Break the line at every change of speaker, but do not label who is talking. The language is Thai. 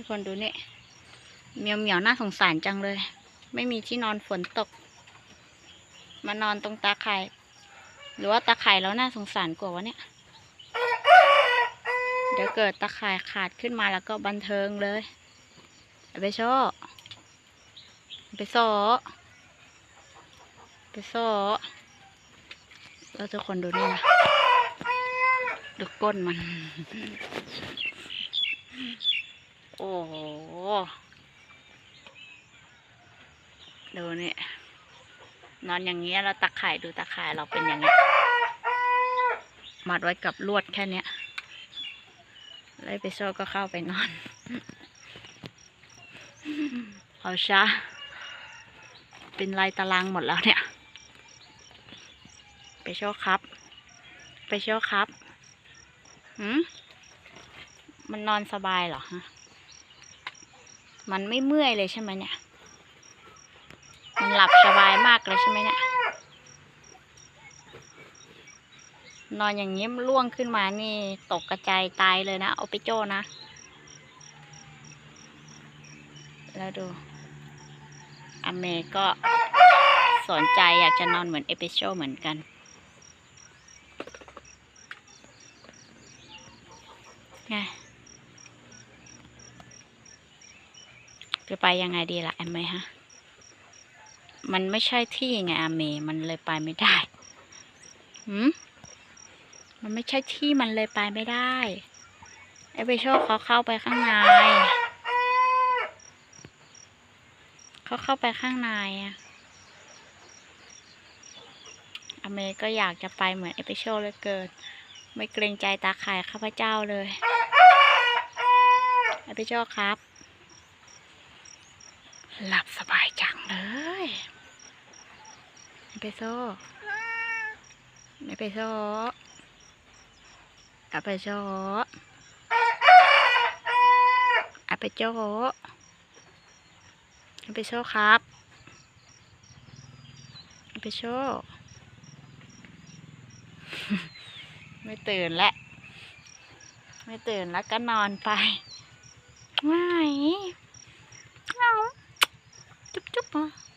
ทุกคนดูนี่เหมียวเหมียวน่าสงสารจังเลย ไม่มีที่นอนฝนตก มานอนตรงตาไข่ายหรือว่าตาไข่ายแล้วน่าสงสารกว่าวะเนี่ย เดี๋ยวเกิดตาข่ายขาดขึ้นมาแล้วก็บันเทิงเลยไปโชว์เอไปโซ่ไปโซ่แล้วทุกคนดูนี่นะดูก้นมัน โอ้โห ดูนี่นอนอย่างเงี้ยแล้วตะข่ายดูตะข่ายเราเป็นอย่างเงี้ยมัดไว้กับลวดแค่เนี้ยแล้วไปโซ่ก็เข้าไปนอน เอาชะเป็นลายตารางหมดแล้วเนี่ย ไปโชว์ครับ ไปโชว์ครับหืมมันนอนสบายเหรอฮะ มันไม่เมื่อยเลยใช่ไหมเนี่ย มันหลับสบายมากเลยใช่ไหมเนี่ยนอนอย่างนี้ล่วงขึ้นมานี่ตกกระจายตายเลยนะเอาไปโจ้นะ แล้วดู อเมก็สนใจอยากจะนอนเหมือนเอพิโชเหมือนกัน ไงจะไปยังไงดีล่ะแอมไหมฮะ มันไม่ใช่ที่ไงอาเม มันเลยไปไม่ได้หืมมันไม่ใช่ที่มันเลยไปไม่ได้ไอไปโชคเขาเข้าไปข้างในเขาเข้าไปข้างในอะอเมก็อยากจะไปเหมือนเอพิโชเลยเกิน ไม่เกรงใจตาข่ายข้าพเจ้าเลยเอพิโชครับ หลับสบายจังเลย อพิโชอพิโชอพิโชอพิโชอพิโชครับอพิโชไม่ตื่นแล้วไม่ตื่นแล้วก็นอนไปไม่เอาจุ๊บจุ๊บอะ